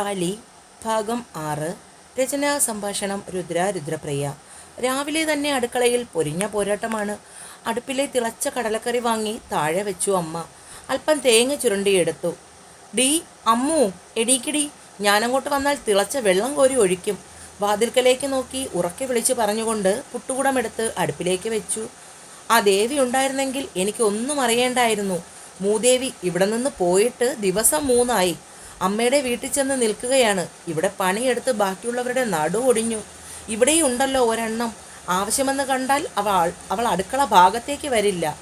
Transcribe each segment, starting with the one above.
താലി ഭാഗം ആറ് രചനാ സംഭാഷണം രുദ്ര രുദ്രപ്രിയ. രാവിലെ തന്നെ അടുക്കളയിൽ പൊരിഞ്ഞ പോരാട്ടമാണ്. അടുപ്പിലെ തിളച്ച കടലക്കറി വാങ്ങി താഴെ വെച്ചു അമ്മ. അല്പം തേങ്ങ ചുരുണ്ടിയെടുത്തു ഡി അമ്മു എടീക്കിടി ഞാനങ്ങോട്ട് വന്നാൽ തിളച്ച വെള്ളം കോരി ഒഴിക്കും. വാതിൽക്കലേക്ക് നോക്കി ഉറക്കെ വിളിച്ചു പറഞ്ഞുകൊണ്ട് പുട്ടുകുടമെടുത്ത് അടുപ്പിലേക്ക് വെച്ചു. ആ ദേവി ഉണ്ടായിരുന്നെങ്കിൽ എനിക്ക് ഒന്നും അറിയേണ്ടായിരുന്നു. മൂദേവി ഇവിടെ നിന്ന് പോയിട്ട് ദിവസം മൂന്നായി. അമ്മയുടെ വീട്ടിൽ ചെന്ന് നിൽക്കുകയാണ്. ഇവിടെ പണിയെടുത്ത് ബാക്കിയുള്ളവരുടെ നടു ഒടിഞ്ഞു. ഇവിടെയും ഉണ്ടല്ലോ ഒരെണ്ണം. ആവശ്യമെന്ന് കണ്ടാൽ അവൾ അവൾ അടുക്കള ഭാഗത്തേക്ക് വരില്ല.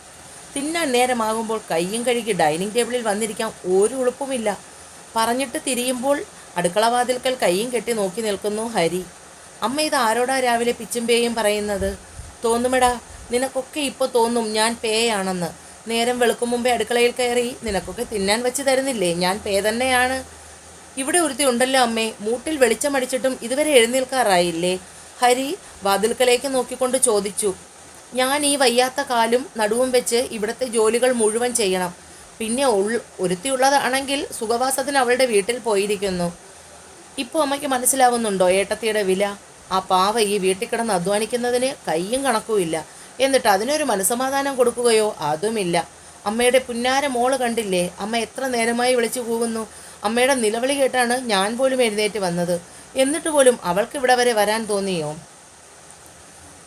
തിന്നാൻ നേരമാകുമ്പോൾ കയ്യും കഴുകി ഡൈനിങ് ടേബിളിൽ വന്നിരിക്കാൻ ഒരു ഉളുപ്പുമില്ല. പറഞ്ഞിട്ട് തിരിയുമ്പോൾ അടുക്കളവാതിൽക്കൽ കയ്യും കെട്ടി നോക്കി നിൽക്കുന്നു ഹരി. അമ്മ ഇത് ആരോടാ രാവിലെ പിച്ചും പേയും പറയുന്നത്? തോന്നുമെടാ നിനക്കൊക്കെ ഇപ്പോൾ തോന്നും ഞാൻ പേയാണെന്ന്. നേരം വെളുക്കും മുമ്പേ അടുക്കളയിൽ കയറി നിനക്കൊക്കെ തിന്നാൻ വെച്ച് തരുന്നില്ലേ? ഞാൻ പേ തന്നെയാണ്. ഇവിടെ ഒരുത്തി ഉണ്ടല്ലോ അമ്മേ. മൂട്ടിൽ വെളിച്ചമടിച്ചിട്ടും ഇതുവരെ എഴുന്നേൽക്കാറായില്ലേ? ഹരി വാതിൽക്കലേക്ക് നോക്കിക്കൊണ്ട് ചോദിച്ചു. ഞാൻ ഈ വയ്യാത്ത കാലും നടുവും വെച്ച് ഇവിടുത്തെ ജോലികൾ മുഴുവൻ ചെയ്യണം. പിന്നെ ഉൾ ഒരുത്തിയുള്ളതാണെങ്കിൽ സുഖവാസത്തിന് അവളുടെ വീട്ടിൽ പോയിരിക്കുന്നു. ഇപ്പോൾ അമ്മയ്ക്ക് മനസ്സിലാവുന്നുണ്ടോ ഏട്ടത്തിയുടെ വില? ആ പാവ ഈ വീട്ടിൽ കിടന്ന് അധ്വാനിക്കുന്നതിന് കയ്യും കണക്കുമില്ല. എന്നിട്ട് അതിനൊരു മനസമാധാനം കൊടുക്കുകയോ അതുമില്ല. അമ്മയുടെ പുന്നാര മോൾ കണ്ടില്ലേ? അമ്മ എത്ര നേരമായി വിളിച്ചു പോകുന്നു അമ്മയുടെ നിലവിളി കേട്ടാണ് ഞാൻ പോലും എഴുന്നേറ്റ് വന്നത്. എന്നിട്ട് പോലും അവൾക്ക് ഇവിടെ വരെ വരാൻ തോന്നിയോ?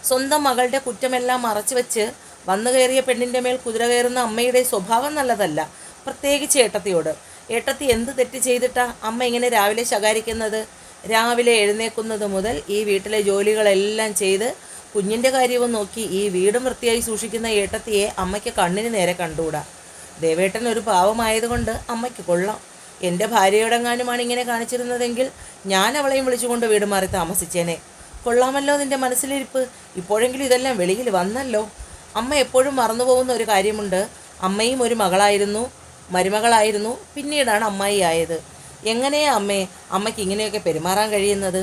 സ്വന്തം മകളുടെ കുറ്റമെല്ലാം മറച്ചു വെച്ച് വന്നു കയറിയ പെണ്ണിന്റെ മേൽ കുതിര കയറുന്ന അമ്മയുടെ സ്വഭാവം നല്ലതല്ല പ്രത്യേകിച്ച് ഏട്ടത്തിയോട്. ഏട്ടത്തി എന്ത് തെറ്റ് ചെയ്തിട്ടാ അമ്മ ഇങ്ങനെ രാവിലെ ശകാരിക്കുന്നത്? രാവിലെ എഴുന്നേക്കുന്നത് മുതൽ ഈ വീട്ടിലെ ജോലികളെല്ലാം ചെയ്ത് കുഞ്ഞിന്റെ കാര്യവും നോക്കി ഈ വീടും വൃത്തിയായി സൂക്ഷിക്കുന്ന ഏട്ടത്തിയെ അമ്മയ്ക്ക് കണ്ണിന് നേരെ കണ്ടുകൂടാ. ദേവേട്ടൻ ഒരു പാവമായതുകൊണ്ട് അമ്മയ്ക്ക് കൊള്ളാം. എന്റെ ഭാര്യയോടെങ്ങാനുമാണ് ഇങ്ങനെ കാണിച്ചിരുന്നതെങ്കിൽ ഞാൻ അവളെയും വിളിച്ചുകൊണ്ട് വീട് മാറി താമസിച്ചേനെ. കൊള്ളാമല്ലോ നിന്റെ മനസ്സിലിരിപ്പ്. ഇപ്പോഴെങ്കിലും ഇതെല്ലാം വെളിയിൽ വന്നല്ലോ. അമ്മ എപ്പോഴും മറന്നുപോകുന്ന ഒരു കാര്യമുണ്ട്. അമ്മയും ഒരു മകളായിരുന്നു മരുമകളായിരുന്നു പിന്നീടാണ് അമ്മായി ആയത്. എങ്ങനെയാ അമ്മേ അമ്മയ്ക്ക് ഇങ്ങനെയൊക്കെ പെരുമാറാൻ കഴിയുന്നത്?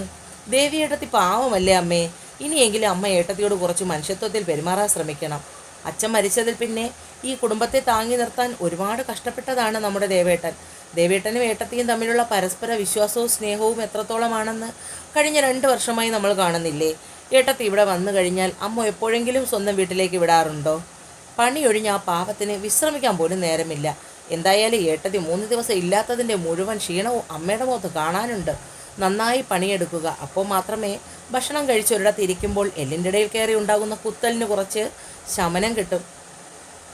ദേവിയേട്ടത്തി പാവമല്ലേ അമ്മേ. ഇനിയെങ്കിലും അമ്മ ഏട്ടത്തിയോട് കുറച്ച് മനുഷ്യത്വത്തിൽ പെരുമാറാൻ ശ്രമിക്കണം. അച്ഛൻ മരിച്ചതിൽ പിന്നെ ഈ കുടുംബത്തെ താങ്ങി നിർത്താൻ ഒരുപാട് കഷ്ടപ്പെട്ടതാണ് നമ്മുടെ ദേവേട്ടൻ. ദേവേട്ടനും ഏട്ടത്തിയും തമ്മിലുള്ള പരസ്പര വിശ്വാസവും സ്നേഹവും എത്രത്തോളമാണെന്ന് കഴിഞ്ഞ രണ്ട് വർഷമായി നമ്മൾ കാണുന്നില്ലേ? ഏട്ടത്തി ഇവിടെ വന്നു കഴിഞ്ഞാൽ അമ്മ എപ്പോഴെങ്കിലും സ്വന്തം വീട്ടിലേക്ക് വിടാറുണ്ടോ? പണിയൊഴിഞ്ഞ് ആ പാപത്തിന് വിശ്രമിക്കാൻ പോലും നേരമില്ല. എന്തായാലും ഏട്ടത്തി മൂന്ന് ദിവസം ഇല്ലാത്തതിന്റെ മുഴുവൻ ക്ഷീണവും അമ്മയുടെ മുഖത്ത് കാണാനുണ്ട്. നന്നായി പണിയെടുക്കുക. അപ്പോൾ മാത്രമേ ഭക്ഷണം കഴിച്ചൊരിടത്ത് ഇരിക്കുമ്പോൾ എല്ലിന്റെ ഇടയിൽ കയറി ഉണ്ടാകുന്ന കുത്തലിന് കുറച്ച് ശമനം കിട്ടും.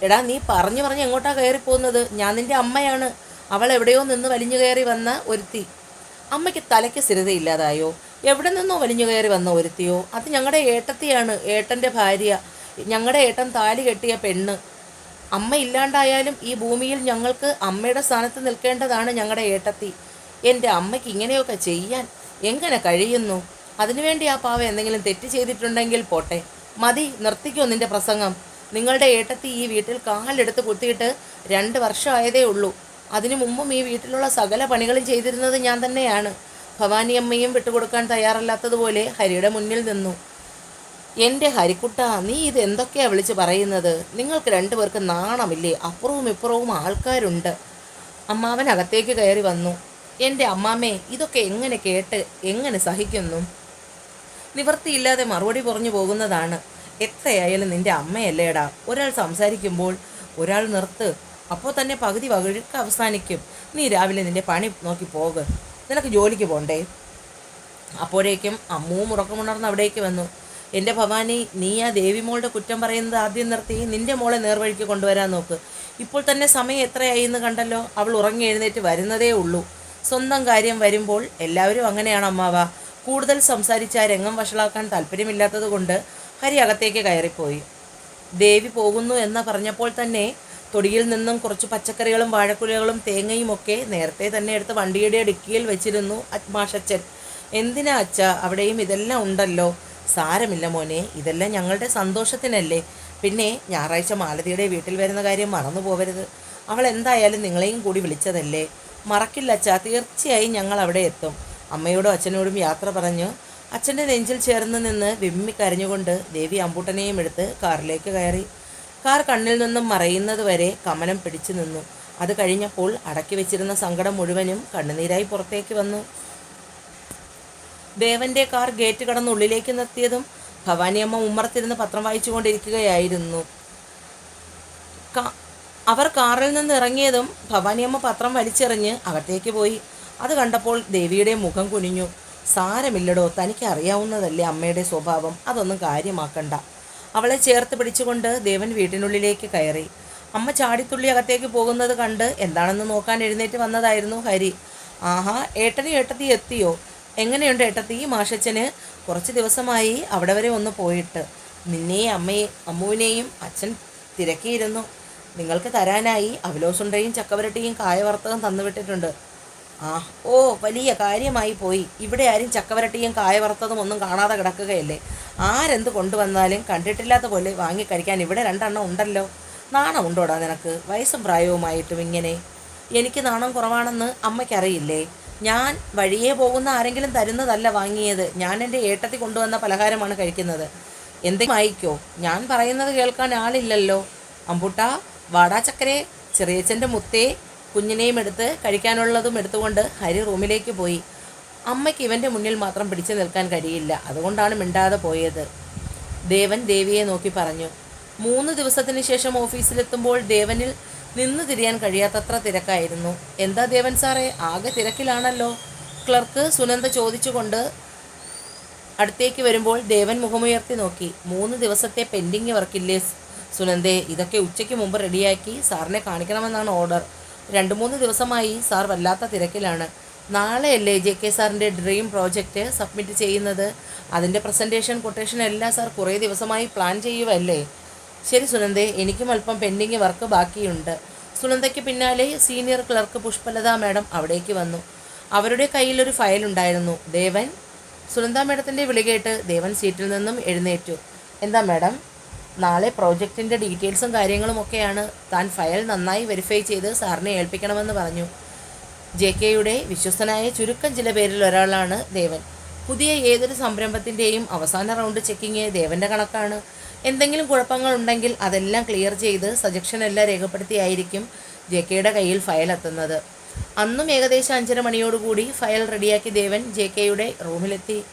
എടാ നീ പറഞ്ഞു പറഞ്ഞ് എങ്ങോട്ടാണ് കയറി പോകുന്നത്? ഞാൻ നിന്റെ അമ്മയാണ്. അവൾ എവിടെയോ നിന്ന് വലിഞ്ഞു കയറി വന്ന ഒരുത്തി. അമ്മയ്ക്ക് തലയ്ക്ക് സ്ഥിരതയില്ലാതായോ എവിടെ നിന്നോ വലിഞ്ഞു കയറി വന്ന ഒരുത്തിയോ? അത് ഞങ്ങളുടെ ഏട്ടത്തിയാണ് ഏട്ടന്റെ ഭാര്യ. ഞങ്ങളുടെ ഏട്ടൻ താലി കെട്ടിയ പെണ്ണ്. അമ്മ ഇല്ലാണ്ടായാലും ഈ ഭൂമിയിൽ ഞങ്ങൾക്ക് അമ്മയുടെ സ്ഥാനത്ത് നിൽക്കേണ്ടതാണ് ഞങ്ങളുടെ ഏട്ടത്തി. എന്റെ അമ്മയ്ക്ക് ഇങ്ങനെയൊക്കെ ചെയ്യാൻ എങ്ങനെ കഴിയുന്നു? അതിനുവേണ്ടി ആ പാവ എന്തെങ്കിലും തെറ്റ് ചെയ്തിട്ടുണ്ടെങ്കിൽ പോട്ടെ. മതി നിർത്തിക്കോ നിന്റെ പ്രസംഗം. നിങ്ങളുടെ ഏട്ടത്തി ഈ വീട്ടിൽ കാലെടുത്ത് കുത്തിയിട്ട് രണ്ട് വർഷമായതേ ഉള്ളൂ. അതിനു മുമ്പും ഈ വീട്ടിലുള്ള സകല പണികളും ചെയ്തിരുന്നത് ഞാൻ തന്നെയാണ്. ഭവാനി അമ്മയും വിട്ടുകൊടുക്കാൻ തയ്യാറല്ലാത്തതുപോലെ ഹരിയുടെ മുന്നിൽ നിന്നു. എന്റെ ഹരിക്കുട്ട നീ ഇത് എന്തൊക്കെയാ വിളിച്ച് പറയുന്നത്? നിങ്ങൾക്ക് രണ്ടുപേർക്ക് നാണമില്ലേ? അപ്പുറവും ഇപ്പുറവും ആൾക്കാരുണ്ട്. അമ്മാവൻ അകത്തേക്ക് കയറി വന്നു. എന്റെ അമ്മാമ്മേ ഇതൊക്കെ എങ്ങനെ കേട്ട് എങ്ങനെ സഹിക്കുന്നു? നിവൃത്തിയില്ലാതെ മറുപടി പറഞ്ഞു പോകുന്നതാണ്. എത്രയായാലും നിന്റെ അമ്മയല്ലേടാ. ഒരാൾ സംസാരിക്കുമ്പോൾ ഒരാൾ നിർത്ത്. അപ്പോൾ തന്നെ പകുതി വകഴുക്ക് അവസാനിക്കും. നീ രാവിലെ നിന്റെ പണി നോക്കി പോക. നിനക്ക് ജോലിക്ക് പോണ്ടേ? അപ്പോഴേക്കും അമ്മൂ ഉറക്കമുണർന്ന് അവിടേക്ക് വന്നു. എന്റെ ഭവാനി നീ ആ ദേവിമോളുടെ കുറ്റം പറയുന്നത് ആദ്യം നിർത്തി. നിന്റെ മോളെ നേർവഴിക്ക് കൊണ്ടുവരാൻ നോക്ക്. ഇപ്പോൾ തന്നെ സമയം എത്രയായി എന്ന് കണ്ടല്ലോ? അവൾ ഉറങ്ങി എഴുന്നേറ്റ് വരുന്നതേ ഉള്ളൂ. സ്വന്തം കാര്യം വരുമ്പോൾ എല്ലാവരും അങ്ങനെയാണ് അമ്മാവ. കൂടുതൽ സംസാരിച്ച രംഗം വഷളാക്കാൻ താല്പര്യമില്ലാത്തത് കൊണ്ട് ഹരി അകത്തേക്ക് കയറിപ്പോയി. ദേവി പോകുന്നു എന്ന് പറഞ്ഞപ്പോൾ തന്നെ തൊടിയിൽ നിന്നും കുറച്ച് പച്ചക്കറികളും വാഴക്കുലകളും തേങ്ങയും ഒക്കെ നേരത്തെ തന്നെ എടുത്ത് വണ്ടിയുടെ ഡിക്കിയിൽ വെച്ചിരുന്നു അച്മാഷച്ചൻ എന്തിനാ അച്ഛ? അവിടെയും ഇതെല്ലാം ഉണ്ടല്ലോ. സാരമില്ല മോനെ ഇതെല്ലാം ഞങ്ങളുടെ സന്തോഷത്തിനല്ലേ. പിന്നെ ഞായറാഴ്ച മാലതിയുടെ വീട്ടിൽ വരുന്ന കാര്യം മറന്നു പോകരുത് അവൾ എന്തായാലും നിങ്ങളെയും കൂടി വിളിച്ചതല്ലേ? മറക്കില്ല അച്ഛ. തീർച്ചയായും ഞങ്ങൾ അവിടെ എത്തും. അമ്മയോടും അച്ഛനോടും യാത്ര പറഞ്ഞു. അച്ഛന്റെ നെഞ്ചിൽ ചേർന്ന് നിന്ന് വിമ്മി കരഞ്ഞുകൊണ്ട് ദേവി അമ്പൂട്ടനെയും എടുത്ത് കാറിലേക്ക് കയറി. കാർ കണ്ണിൽ നിന്നും മറയുന്നത് വരെ കമനം പിടിച്ചു നിന്നു. അത് കഴിഞ്ഞപ്പോൾ അടക്കി വെച്ചിരുന്ന സങ്കടം മുഴുവനും കണ്ണുനീരായി പുറത്തേക്ക് വന്നു. ദേവന്റെ കാർ ഗേറ്റ് കടന്ന് ഉള്ളിലേക്ക് നിർത്തിയതും ഭവാനിയമ്മ ഉമ്മറത്തിരുന്ന് പത്രം വായിച്ചുകൊണ്ടിരിക്കുകയായിരുന്നു. അവർ കാറിൽ നിന്ന് ഇറങ്ങിയതും ഭവാനിയമ്മ പത്രം വലിച്ചെറിഞ്ഞ് അകത്തേക്ക് പോയി. അത് കണ്ടപ്പോൾ ദേവിയുടെ മുഖം കുനിഞ്ഞു. സാരമില്ലടോ തനിക്ക് അറിയാവുന്നതല്ലേ അമ്മയുടെ സ്വഭാവം. അതൊന്നും കാര്യമാക്കണ്ട. അവളെ ചേർത്ത് പിടിച്ചുകൊണ്ട് ദേവൻ വീട്ടിനുള്ളിലേക്ക് കയറി. അമ്മ ചാടിത്തുള്ളി അകത്തേക്ക് പോകുന്നത് കണ്ട് എന്താണെന്ന് നോക്കാൻ എഴുന്നേറ്റ് വന്നതായിരുന്നു ഹരി. ആഹാ ഏട്ടനും ഏട്ടത്തി എത്തിയോ? എങ്ങനെയുണ്ട് ഏട്ടത്തി? മാഷച്ചന് കുറച്ച് ദിവസമായി അവിടെ വരെ ഒന്ന് പോയിട്ട്. നിന്നെയും അമ്മയെ അമ്മുവിനെയും അച്ഛൻ തിരക്കിയിരുന്നു. നിങ്ങൾക്ക് തരാനായി അവലോസുണ്ടയും ചക്കവരട്ടിയും കായവർത്തകം തന്നുവിട്ടിട്ടുണ്ട്. ആ ഓ വലിയ കാര്യമായി പോയി. ഇവിടെ ആരും ചക്കവരട്ടിയും കായവർത്തതും ഒന്നും കാണാതെ കിടക്കുകയല്ലേ? ആരെന്ത് കൊണ്ടുവന്നാലും കണ്ടിട്ടില്ലാത്ത പോലെ വാങ്ങി കഴിക്കാൻ ഇവിടെ രണ്ടെണ്ണം ഉണ്ടല്ലോ. നാണം ഉണ്ടോടാ നിനക്ക്? വയസ്സും പ്രായവുമായിട്ടും ഇങ്ങനെ. എനിക്ക് നാണം കുറവാണെന്ന് അമ്മയ്ക്കറിയില്ലേ? ഞാൻ വഴിയേ പോകുന്ന ആരെങ്കിലും തരുന്നതല്ല വാങ്ങിയത്. ഞാൻ എന്റെ ഏട്ടത്തി കൊണ്ടുവന്ന പലഹാരമാണ് കഴിക്കുന്നത്. എന്തെങ്കിലും വായിക്കോ? ഞാൻ പറയുന്നത് കേൾക്കാൻ ആളില്ലല്ലോ. അമ്പുട്ട വാടാ ചക്കരെ ചെറിയച്ഛന്റെ മുത്തേ കുഞ്ഞിനെയും എടുത്ത് കഴിക്കാനുള്ളതും എടുത്തുകൊണ്ട് ഹരി റൂമിലേക്ക് പോയി. അമ്മയ്ക്ക് ഇവന്റെ മുന്നിൽ മാത്രം പിടിച്ചു നിൽക്കാൻ കഴിയില്ല. അതുകൊണ്ടാണ് മിണ്ടാതെ പോയത്. ദേവൻ ദേവിയെ നോക്കി പറഞ്ഞു മൂന്ന് ദിവസത്തിന് ശേഷം ഓഫീസിലെത്തുമ്പോൾ ദേവനിൽ നിന്ന് തിരിയാൻ കഴിയാത്തത്ര തിരക്കായിരുന്നു. എന്താ ദേവൻ സാറേ ആകെ തിരക്കിലാണല്ലോ? ക്ലർക്ക് സുനന്ദ ചോദിച്ചുകൊണ്ട് അടുത്തേക്ക് വരുമ്പോൾ ദേവൻ മുഖമുയർത്തി നോക്കി മൂന്ന് ദിവസത്തെ പെൻഡിങ് വർക്കില്ലേ സുനന്ദേ ഇതൊക്കെ ഉച്ചയ്ക്ക് മുമ്പ് റെഡിയാക്കി സാറിനെ കാണിക്കണമെന്നാണ് ഓർഡർ. രണ്ട് മൂന്ന് ദിവസമായി സാർ വല്ലാത്ത തിരക്കിലാണ്. നാളെയല്ലേ ജെ കെ സാറിന്റെ ഡ്രീം പ്രോജക്റ്റ് സബ്മിറ്റ് ചെയ്യുന്നത്? അതിന്റെ പ്രസന്റേഷൻ കൊട്ടേഷൻ എല്ലാം സാർ കുറേ ദിവസമായി പ്ലാൻ ചെയ്യുവല്ലേ? ശരി സുനന്ദേ എനിക്കും അല്പം പെൻഡിങ് വർക്ക് ബാക്കിയുണ്ട്. സുനന്ദയ്ക്ക് പിന്നാലെ സീനിയർ ക്ലർക്ക് പുഷ്പലത മാഡം അവിടേക്ക് വന്നു. അവരുടെ കയ്യിലൊരു ഫയൽ ഉണ്ടായിരുന്നു. ദേവൻ? സുനന്ദ മാഡത്തിന്റെ വിളികേട്ട് ദേവൻ സീറ്റിൽ നിന്നും എഴുന്നേറ്റു. എന്താ മാഡം? നാളെ പ്രോജക്റ്റിന്റെ ഡീറ്റെയിൽസും കാര്യങ്ങളുമൊക്കെയാണ് താൻ ഫയൽ നന്നായി വെരിഫൈ ചെയ്ത് സാറിനെ ഏൽപ്പിക്കണമെന്ന് പറഞ്ഞു. ജെ കെയുടെ വിശ്വസ്തനായ ചുരുക്കം ചില പേരിൽ ഒരാളാണ് ദേവൻ. പുതിയ ഏതൊരു സംരംഭത്തിന്റെയും അവസാന റൗണ്ട് ചെക്കിങ് ദേവന്റെ കണക്കാണ്. എന്തെങ്കിലും കുഴപ്പങ്ങൾ ഉണ്ടെങ്കിൽ അതെല്ലാം ക്ലിയർ ചെയ്ത് സജഷൻ എല്ലാം രേഖപ്പെടുത്തിയായിരിക്കും ജെ കെയുടെ കയ്യിൽ ഫയൽ എത്തുന്നത്. അന്നും ഏകദേശം അഞ്ചര മണിയോടുകൂടി ഫയൽ റെഡിയാക്കി ദേവൻ ജെ കെയുടെ റൂമിലെത്തി.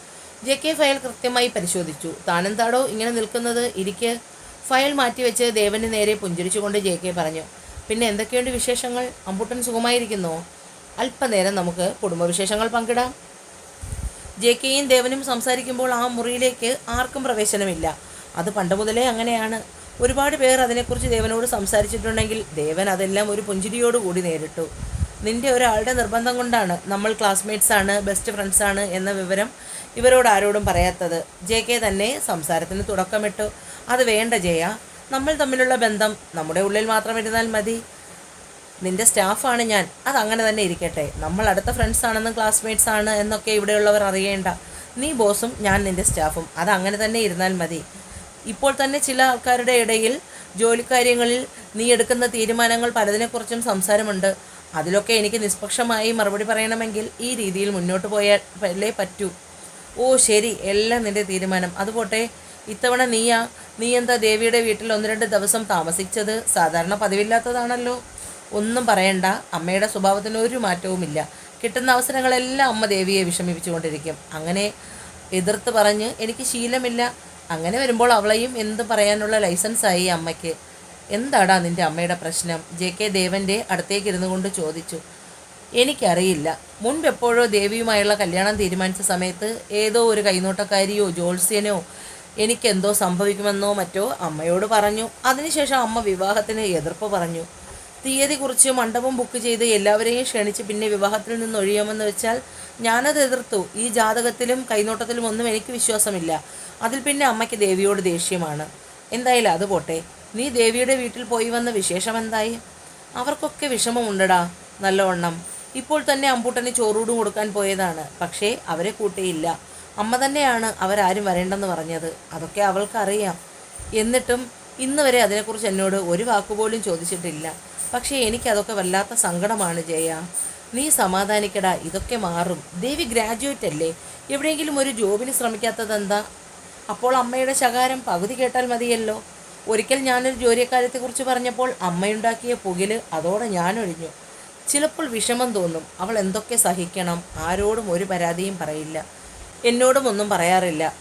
ജെ കെ ഫയൽ കൃത്യമായി പരിശോധിച്ചു. താനെന്താടോ ഇങ്ങനെ നിൽക്കുന്നത്? ഇരിക്ക്. ഫയൽ മാറ്റിവെച്ച് ദേവന് നേരെ പുഞ്ചിരിച്ചുകൊണ്ട് ജെ കെ പറഞ്ഞു. പിന്നെ എന്തൊക്കെയുണ്ട് വിശേഷങ്ങൾ? അമ്പുട്ടൻ സുഖമായിരിക്കുന്നോ? അല്പനേരം നമുക്ക് കുടുംബവിശേഷങ്ങൾ പങ്കിടാം. ജെ കെയും ദേവനും സംസാരിക്കുമ്പോൾ ആ മുറിയിലേക്ക് ആർക്കും പ്രവേശനമില്ല. അത് പണ്ട് മുതലേ അങ്ങനെയാണ്. ഒരുപാട് പേർ അതിനെക്കുറിച്ച് ദേവനോട് സംസാരിച്ചിട്ടുണ്ടെങ്കിൽ ദേവൻ അതെല്ലാം ഒരു പുഞ്ചിരിയോടുകൂടി നേരിട്ടു. നിന്റെ ഒരാളുടെ നിർബന്ധം കൊണ്ടാണ് നമ്മൾ ക്ലാസ്മേറ്റ്സ് ആണ് ബെസ്റ്റ് ഫ്രണ്ട്സ് ആണ് എന്ന വിവരം ഇവരോട് ആരോടും പറയാത്തത്. ജെ കെ തന്നെ സംസാരത്തിന് തുടക്കമിട്ടു. അത് വേണ്ട ജയ. നമ്മൾ തമ്മിലുള്ള ബന്ധം നമ്മുടെ ഉള്ളിൽ മാത്രം ഇരുന്നാൽ മതി. നിന്റെ സ്റ്റാഫാണ് ഞാൻ. അതങ്ങനെ തന്നെ ഇരിക്കട്ടെ. നമ്മൾ അടുത്ത ഫ്രണ്ട്സ് ആണെന്നും ക്ലാസ്മേറ്റ്സ് ആണ് എന്നൊക്കെ ഇവിടെയുള്ളവർ അറിയേണ്ട. നീ ബോസും ഞാൻ നിന്റെ സ്റ്റാഫും അതങ്ങനെ തന്നെ ഇരുന്നാൽ മതി. ഇപ്പോൾ തന്നെ ചില ആൾക്കാരുടെ ഇടയിൽ ജോലിക്കാര്യങ്ങളിൽ നീ എടുക്കുന്ന തീരുമാനങ്ങൾ പലതിനെക്കുറിച്ചും സംസാരമുണ്ട്. അതിലൊക്കെ എനിക്ക് നിഷ്പക്ഷമായി മറുപടി പറയണമെങ്കിൽ ഈ രീതിയിൽ മുന്നോട്ട് പോയാലേ പറ്റൂ. ഓ ശരി എല്ലാം നിന്റെ തീരുമാനം. അതുപോട്ടെ ഇത്തവണ നീയാ നീ എന്താ ദേവിയുടെ വീട്ടിൽ ഒന്ന് രണ്ട് ദിവസം താമസിച്ചത്? സാധാരണ പതിവില്ലാത്തതാണല്ലോ. ഒന്നും പറയണ്ട അമ്മയുടെ സ്വഭാവത്തിന് ഒരു മാറ്റവുമില്ല. കിട്ടുന്ന അവസരങ്ങളെല്ലാം അമ്മ ദേവിയെ വിഷമിപ്പിച്ചുകൊണ്ടിരിക്കും. അങ്ങനെ എതിർത്ത് പറഞ്ഞ് എനിക്ക് ശീലമില്ല. അങ്ങനെ വരുമ്പോൾ അവളെയും എന്ത് പറയാനുള്ള ലൈസൻസായി അമ്മയ്ക്ക്? എന്താടാ നിന്റെ അമ്മയുടെ പ്രശ്നം? ജെ കെ ദേവന്റെ അടുത്തേക്ക് ഇരുന്നു കൊണ്ട് ചോദിച്ചു. എനിക്കറിയില്ല. മുൻപ് എപ്പോഴോ ദേവിയുമായുള്ള കല്യാണം തീരുമാനിച്ച സമയത്ത് ഏതോ ഒരു കൈനോട്ടക്കാരിയോ ജോത്സ്യനോ എനിക്കെന്തോ സംഭവിക്കുമെന്നോ മറ്റോ അമ്മയോട് പറഞ്ഞു. അതിനുശേഷം അമ്മ വിവാഹത്തിന് എതിർപ്പ് പറഞ്ഞു. തീയതി കുറിച്ച് മണ്ഡപം ബുക്ക് ചെയ്ത് എല്ലാവരെയും ക്ഷണിച്ച് പിന്നെ വിവാഹത്തിൽ നിന്ന് ഒഴിയാമെന്ന് വെച്ചാൽ ഞാനത് എതിർത്തു. ഈ ജാതകത്തിലും കൈനോട്ടത്തിലും ഒന്നും എനിക്ക് വിശ്വാസമില്ല. അതിൽ പിന്നെ അമ്മയ്ക്ക് ദേവിയോട് ദേഷ്യമാണ്. എന്തായാലും അത് പോട്ടെ. നീ ദേവിയുടെ വീട്ടിൽ പോയി വന്ന വിശേഷം എന്തായി? അവർക്കൊക്കെ വിഷമമുണ്ടടാ നല്ലവണ്ണം. ഇപ്പോൾ തന്നെ അമ്പൂട്ടന് ചോറൂടും കൊടുക്കാൻ പോയതാണ്. പക്ഷേ അവരെ കൂട്ടിയില്ല. അമ്മ തന്നെയാണ് അവരാരും വരേണ്ടെന്ന് പറഞ്ഞത്. അതൊക്കെ അവൾക്കറിയാം. എന്നിട്ടും ഇന്ന് വരെ അതിനെക്കുറിച്ച് എന്നോട് ഒരു വാക്കുപോലും ചോദിച്ചിട്ടില്ല. പക്ഷേ എനിക്കതൊക്കെ വല്ലാത്ത സങ്കടമാണ് ജയ. നീ സമാധാനിക്കടാ ഇതൊക്കെ മാറും. ദേവി ഗ്രാജുവേറ്റ് അല്ലേ? എവിടെയെങ്കിലും ഒരു ജോബിന് ശ്രമിക്കാത്തത് എന്താ അപ്പോൾ അമ്മയുടെ ശകാരം പകുതി കേട്ടാൽ മതിയല്ലോ. ഒരിക്കൽ ഞാനൊരു ജോലിക്കാര്യത്തെക്കുറിച്ച് പറഞ്ഞപ്പോൾ അമ്മയുണ്ടാക്കിയ പുകിൽ അതോടെ ഞാനൊഴിഞ്ഞു. ചിലപ്പോൾ വിഷമം തോന്നും അവൾ എന്തൊക്കെ സഹിക്കണം ആരോടും ഒരു പരാതിയും പറയില്ല എന്നോടും ഒന്നും പറയാറില്ല.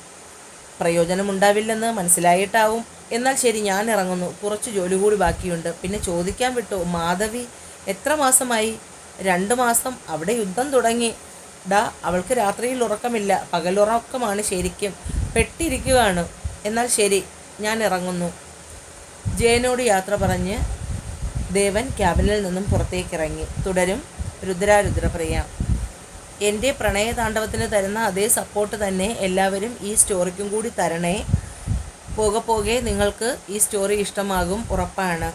പ്രയോജനമുണ്ടാവില്ലെന്ന് മനസ്സിലായിട്ടാവും. എന്നാൽ ശരി ഞാൻ ഇറങ്ങുന്നു. കുറച്ച് ജോലി കൂടി ബാക്കിയുണ്ട്. പിന്നെ ചോദിക്കാൻ വിട്ടു മാധവി എത്ര മാസമായി? രണ്ട് മാസം. അവിടെ യുദ്ധം തുടങ്ങി. ഡാ അവൾക്ക് രാത്രിയിൽ ഉറക്കമില്ല. പകലുറക്കമാണ് ശരിക്കും. പെട്ടിരിക്കുകയാണ് എന്നാൽ ശരി ഞാൻ ഇറങ്ങുന്നു. ജയനോട് യാത്ര പറഞ്ഞ് ദേവൻ ക്യാബിനിൽ നിന്നും പുറത്തേക്കിറങ്ങി. തുടരും രുദ്രാരുദ്രപ്രിയ എന്റെ പ്രണയതാണ്ഡവത്തിന് തരുന്ന അതേ സപ്പോർട്ട് തന്നെ എല്ലാവരും ഈ സ്റ്റോറിക്കും കൂടി തരണേ. പോകെ പോകെ നിങ്ങൾക്ക് ഈ സ്റ്റോറി ഇഷ്ടമാകും ഉറപ്പാണ്.